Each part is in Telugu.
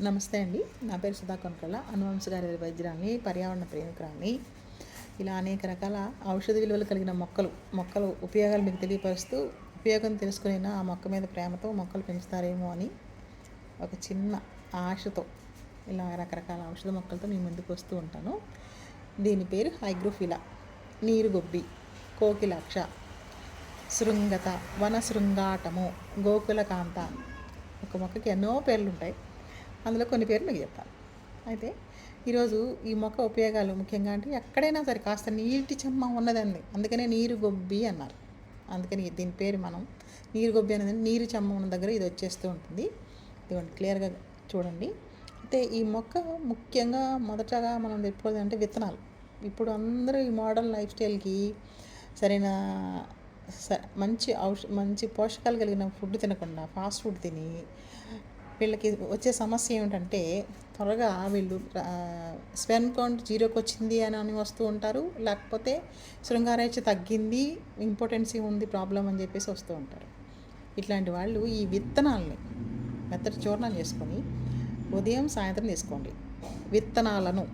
నమస్తే అండి. నా పేరు సుధా కొనకళ్ళ అనువంశ గారి వైద్యురాన్ని పర్యావరణ ప్రేమికురాన్ని ఇలా అనేక రకాల ఔషధ విలువలు కలిగిన మొక్కలు మొక్కలు ఉపయోగాలు మీకు తెలియపరుస్తూ ఉపయోగం తెలుసుకుని ఆ మొక్క మీద ప్రేమతో మొక్కలు పెంచుతారేమో అని ఒక చిన్న ఆశతో ఇలా రకరకాల ఔషధ మొక్కలతో మీ ముందుకు వస్తూ ఉంటాను. దీని పేరు హైగ్రోఫిలా. నీరు గొబ్బి కోకిలాక్ష శృంగత వన శృంగాటము గోకులకాంత. ఒక మొక్కకి ఎన్నో పేర్లు ఉంటాయి అందులో కొన్ని పేర్లు మీకు చెప్తాను. అయితే ఈరోజు ఈ మొక్క ఉపయోగాలు ముఖ్యంగా అంటే ఎక్కడైనా సరే కాస్త నీటి చెమ్మ ఉన్నదండి. అందుకనే నీరు గొబ్బి అన్నారు. అందుకని దీని పేరు మనం నీరు గొబ్బి అనేది నీరు చెమ్మ ఉన్న దగ్గర ఇది వచ్చేస్తూ ఉంటుంది. ఇదిగోండి క్లియర్గా చూడండి. అయితే ఈ మొక్క ముఖ్యంగా మొదటగా మనం చెప్పుకోవాలి అంటే విత్తనాలు. ఇప్పుడు అందరూ ఈ మోడర్న్ లైఫ్ స్టైల్కి సరైన స- మంచి ఔష మంచి పోషకాలు కలిగిన ఫుడ్ తినకుండా ఫాస్ట్ ఫుడ్ తిని వీళ్ళకి వచ్చే సమస్య ఏమిటంటే త్వరగా వీళ్ళు స్పెన్ కౌంట్ జీరోకి వచ్చింది అని అని వస్తూ ఉంటారు. లేకపోతే శృంగారేచ తగ్గింది ఇంపార్టెన్సీ ఉంది ప్రాబ్లం అని చెప్పేసి వస్తూ ఉంటారు. ఇట్లాంటి వాళ్ళు ఈ విత్తనాలని మెత్తటి చూర్ణం చేసుకొని ఉదయం సాయంత్రం తీసుకోండి. విత్తనాలను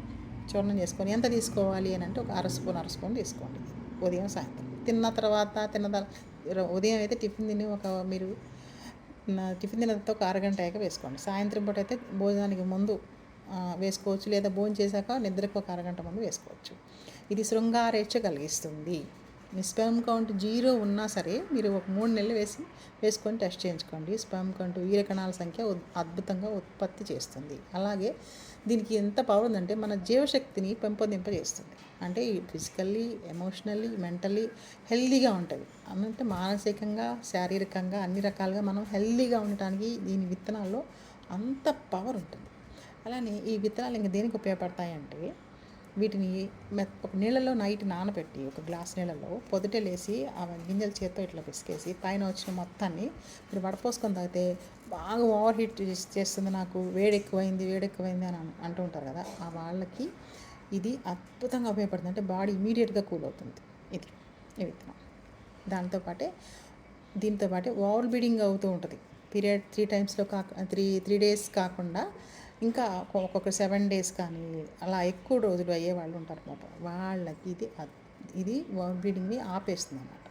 చూర్ణం చేసుకొని ఎంత తీసుకోవాలి అని అంటే ఒక అర స్పూన్ అర స్పూన్ తీసుకోండి ఉదయం సాయంత్రం. తిన్న తర్వాత తిన్న తర్వాత ఉదయం అయితే టిఫిన్ తిని ఒక మీరు టిఫిన్ తినంత ఒక అరగంట అయ్యాక వేసుకోండి. సాయంత్రం పూట అయితే భోజనానికి ముందు వేసుకోవచ్చు. లేదా భోజనం చేశాక నిద్రకు ఒక అరగంట ముందు వేసుకోవచ్చు. ఇది శృంగారేచ్ఛ కలిగిస్తుంది. మీ స్పెమ్ కౌంట్ జీరో ఉన్నా సరే మీరు ఒక మూడు నెలలు వేసి వేసుకొని టెస్ట్ చేయించుకోండి. స్పెర్మ్ కౌంట్ వీరకణాల సంఖ్య అద్భుతంగా ఉత్పత్తి చేస్తుంది. అలాగే దీనికి ఎంత పవర్ ఉందంటే మన జీవశక్తిని పెంపొందింపజేస్తుంది. అంటే ఫిజికల్లీ ఎమోషనల్లీ మెంటల్లీ హెల్దీగా ఉంటుంది. అంటే మానసికంగా శారీరకంగా అన్ని రకాలుగా మనం హెల్దీగా ఉండటానికి దీని విత్తనాల్లో అంత పవర్ ఉంటుంది. అలానే ఈ విత్తనాలు ఇంకా దేనికి ఉపయోగపడతాయంటే వీటిని ఒక నీళ్ళలో నైట్ నానబెట్టి ఒక గ్లాస్ నీళ్ళలో పొద్దుటే ఆ గింజల చేత్తో ఇట్లా పిసికేసి పైన వచ్చిన మొత్తాన్ని మీరు వడపోసుకొని తాగితే బాగా ఓవర్ హీట్ చేస్తుంది నాకు. వేడి ఎక్కువైంది వేడి ఎక్కువైంది అని అంటూ ఉంటారు కదా ఆ వాళ్ళకి ఇది అద్భుతంగా ఉపయోగపడుతుంది. అంటే బాడీ ఇమీడియట్గా కూల్ అవుతుంది. ఇది ఈ విత్తనం. దాంతోపాటే దీంతో పాటే ఓవర్ బీడింగ్ అవుతూ ఉంటుంది. పీరియడ్ త్రీ టైమ్స్లో కాక త్రీ త్రీ డేస్ కాకుండా ఇంకా ఒక్కొక్క సెవెన్ డేస్ కానీ అలా ఎక్కువ రోజులు అయ్యే వాళ్ళు ఉంటారు అనమాట వాళ్ళకి ఇది ఇది బ్లీడింగ్ని ఆపేస్తుంది అనమాట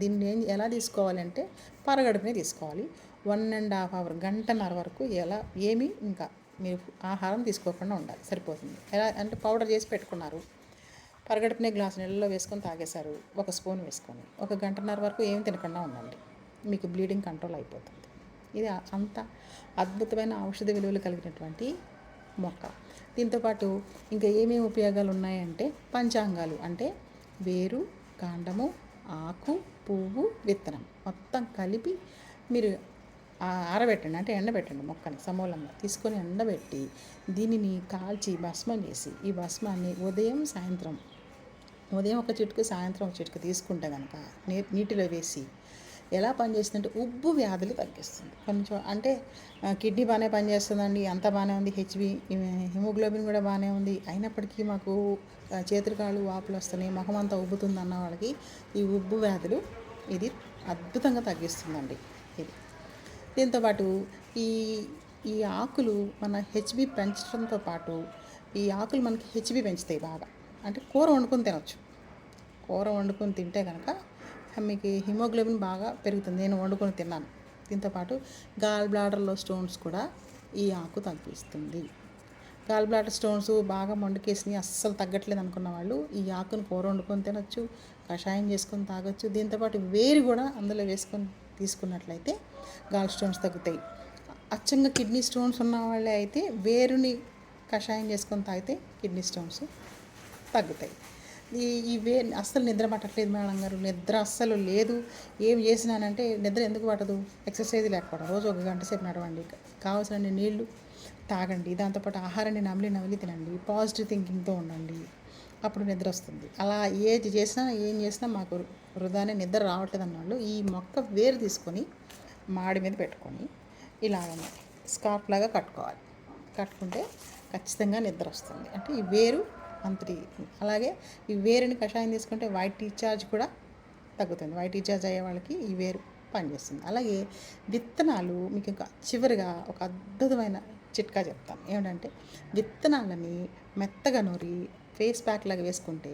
దీన్ని ఏం ఎలా తీసుకోవాలంటే పరగడుపునే తీసుకోవాలి. వన్ అండ్ హాఫ్ అవర్ గంటన్నర వరకు ఎలా ఏమీ ఇంకా మీరు ఆహారం తీసుకోకుండా ఉండాలి సరిపోతుంది. ఎలా అంటే పౌడర్ చేసి పెట్టుకున్నారు. పరగడుపునే గ్లాస్ నీళ్ళలో వేసుకొని తాగేశారు. ఒక స్పూన్ వేసుకొని ఒక గంటన్నర వరకు ఏమి తినకుండా ఉండండి. మీకు బ్లీడింగ్ కంట్రోల్ అయిపోతుంది. ఇది అంత అద్భుతమైన ఔషధ విలువలు కలిగినటువంటి మొక్క. దీంతోపాటు ఇంకా ఏమేమి ఉపయోగాలు ఉన్నాయంటే పంచాంగాలు అంటే వేరు కాండము ఆకు పువ్వు విత్తనం. మొత్తం కలిపి మీరు ఆరబెట్టండి అంటే ఎండబెట్టండి మొక్కని సమూలంగా తీసుకొని ఎండబెట్టి దీనిని కాల్చి భస్మం చేసి ఈ భస్మాన్ని ఉదయం సాయంత్రం ఉదయం ఒక చిటుకు సాయంత్రం ఒక చిటుకు తీసుకుంటే కనుక నీటిలో వేసి ఎలా పనిచేస్తుందంటే ఉబ్బు వ్యాధులు తగ్గిస్తుంది. కొంచెం అంటే కిడ్నీ బాగానే పనిచేస్తుందండి అంత బాగానే ఉంది హెచ్బి హిమోగ్లోబిన్ కూడా బాగానే ఉంది. అయినప్పటికీ మాకు చేతులు కాళ్ళు వాపులు వస్తున్నాయి ముఖం అంతా ఉబ్బుతుంది అన్న వాళ్ళకి ఈ ఉబ్బు వ్యాధులు ఇది అద్భుతంగా తగ్గిస్తుందండి ఇది. దీంతోపాటు ఈ ఈ ఆకులు మన హెచ్బి పెంచడంతో పాటు ఈ ఆకులు మనకి హెచ్బి పెంచుతాయి బాగా. అంటే కూర వండుకొని తినొచ్చు. కూర వండుకొని తింటే కనుక మీకు హిమోగ్లోబిన్ బాగా పెరుగుతుంది. నేను వండుకొని తిన్నాను. దీంతోపాటు గాల్ బ్లాడర్లో స్టోన్స్ కూడా ఈ ఆకు తగ్గిస్తుంది. గాల్ బ్లాడర్ స్టోన్స్ బాగా మొండికేసినాయి. అస్సలు తగ్గట్లేదు అనుకున్న వాళ్ళు ఈ ఆకును కూర వండుకొని తినొచ్చు కషాయం చేసుకొని తాగొచ్చు. దీంతోపాటు వేరు కూడా అందులో వేసుకొని తీసుకున్నట్లయితే గాల్ స్టోన్స్ తగ్గుతాయి. అచ్చంగా కిడ్నీ స్టోన్స్ ఉన్న వాళ్ళే అయితే వేరుని కషాయం చేసుకొని తాగితే కిడ్నీ స్టోన్స్ తగ్గుతాయి. ఈ ఈ వే అస్సలు నిద్ర పట్టట్లేదు మేడం గారు. నిద్ర అస్సలు లేదు. ఏం చేసినానంటే నిద్ర ఎందుకు పట్టదు? ఎక్సర్సైజ్ లేకపోవడం. రోజు ఒక గంట సేపు నడవండి. కావాల్సిన నీళ్ళు తాగండి. దాంతోపాటు ఆహారాన్ని నమిలి నమిలి తినండి. పాజిటివ్ థింకింగ్తో ఉండండి. అప్పుడు నిద్ర వస్తుంది. అలా ఏది చేసినా ఏం చేసినా మాకు వృధానే నిద్ర రావట్లేదు అన్నవాళ్ళు ఈ మొక్క వేరు తీసుకొని మాడి మీద పెట్టుకొని ఇలా స్కార్ఫ్ లాగా కట్టుకోవాలి. కట్టుకుంటే ఖచ్చితంగా నిద్ర వస్తుంది. అంటే ఈ వేరు అంతటి అలాగే ఈ వేరుని కషాయం తీసుకుంటే వైట్ టీచార్జ్ కూడా తగ్గుతుంది. వైట్ రీఛార్జ్ అయ్యే వాళ్ళకి ఈ వేరు పనిచేస్తుంది. అలాగే విత్తనాలు మీకు ఇంకా చివరిగా ఒక అద్భుతమైన చిట్కా చెప్తాను. ఏమిటంటే విత్తనాలని మెత్తగా నూరి ఫేస్ ప్యాక్ లాగా వేసుకుంటే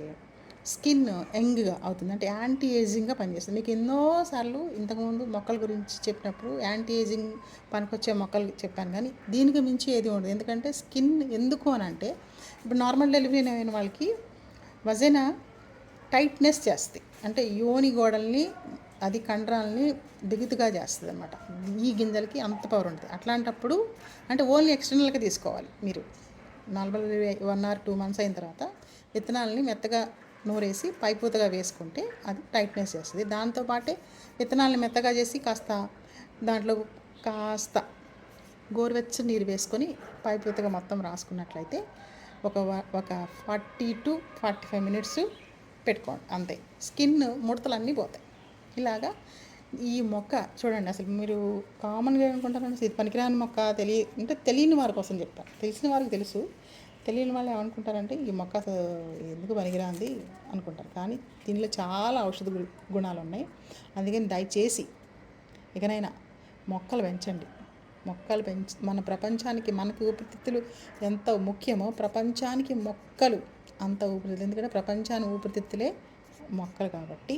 స్కిన్ యంగ్గా అవుతుంది. అంటే యాంటీ ఏజింగ్గా పనిచేస్తుంది. మీకు ఎన్నోసార్లు ఇంతకుముందు మొక్కల గురించి చెప్పినప్పుడు యాంటీ ఏజింగ్ పనికొచ్చే మొక్కలు చెప్పాను. కానీ దీనికి మించి ఏది ఉండదు. ఎందుకంటే స్కిన్ ఎందుకు అని అంటే ఇప్పుడు నార్మల్ డెలివరీ అయిన వాళ్ళకి వజన టైట్నెస్ చేస్తుంది అంటే యోని గోడల్ని అది కండరాలని దిగుతుగా చేస్తుంది అనమాట ఈ గింజలకి అంత పవర్ ఉంటుంది. అట్లాంటప్పుడు అంటే ఓన్లీ ఎక్స్టర్నల్గా తీసుకోవాలి మీరు. Normal one or two months అయిన తర్వాత విత్తనాలని మెత్తగా నూరేసి పైపూతగా వేసుకుంటే అది టైట్నెస్ చేస్తుంది. దాంతోపాటే విత్తనాలను మెత్తగా చేసి కాస్త దాంట్లో కాస్త గోరువెచ్చని నీరు వేసుకొని పైపూతగా మొత్తం రాసుకున్నట్లయితే ఒక వ- ఒక forty to forty five minutes పెట్టుకోండి అంతే. స్కిన్ ముడతలన్నీ పోతాయి. ఇలాగా ఈ మొక్క చూడండి అసలు మీరు కామన్గా ఏమనుకుంటారంటే ఇది పనికిరాని మొక్క తెలియ అంటే తెలియని వారి కోసం చెప్తాను. తెలిసిన వారికి తెలుసు. తెలియని వాళ్ళు ఏమనుకుంటారంటే ఈ మొక్క అసలు ఎందుకు పనికిరాంది? అనుకుంటారు. కానీ దీనిలో చాలా ఔషధ గుణాలు ఉన్నాయి అందుకని దయచేసి ఇకనైనా మొక్కలు పెంచండి. మొక్కలు పెంచ మన ప్రపంచానికి మనకు ఊపిరితిత్తులు ఎంత ముఖ్యమో ప్రపంచానికి మొక్కలు అంత ఊపిరితిత్తులు. ఎందుకంటే ప్రపంచానికి ఊపిరితిత్తులే మొక్కలు కాబట్టి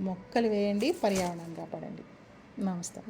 మొక్కలు వేయండి పర్యావరణం కాపాడండి. నమస్తే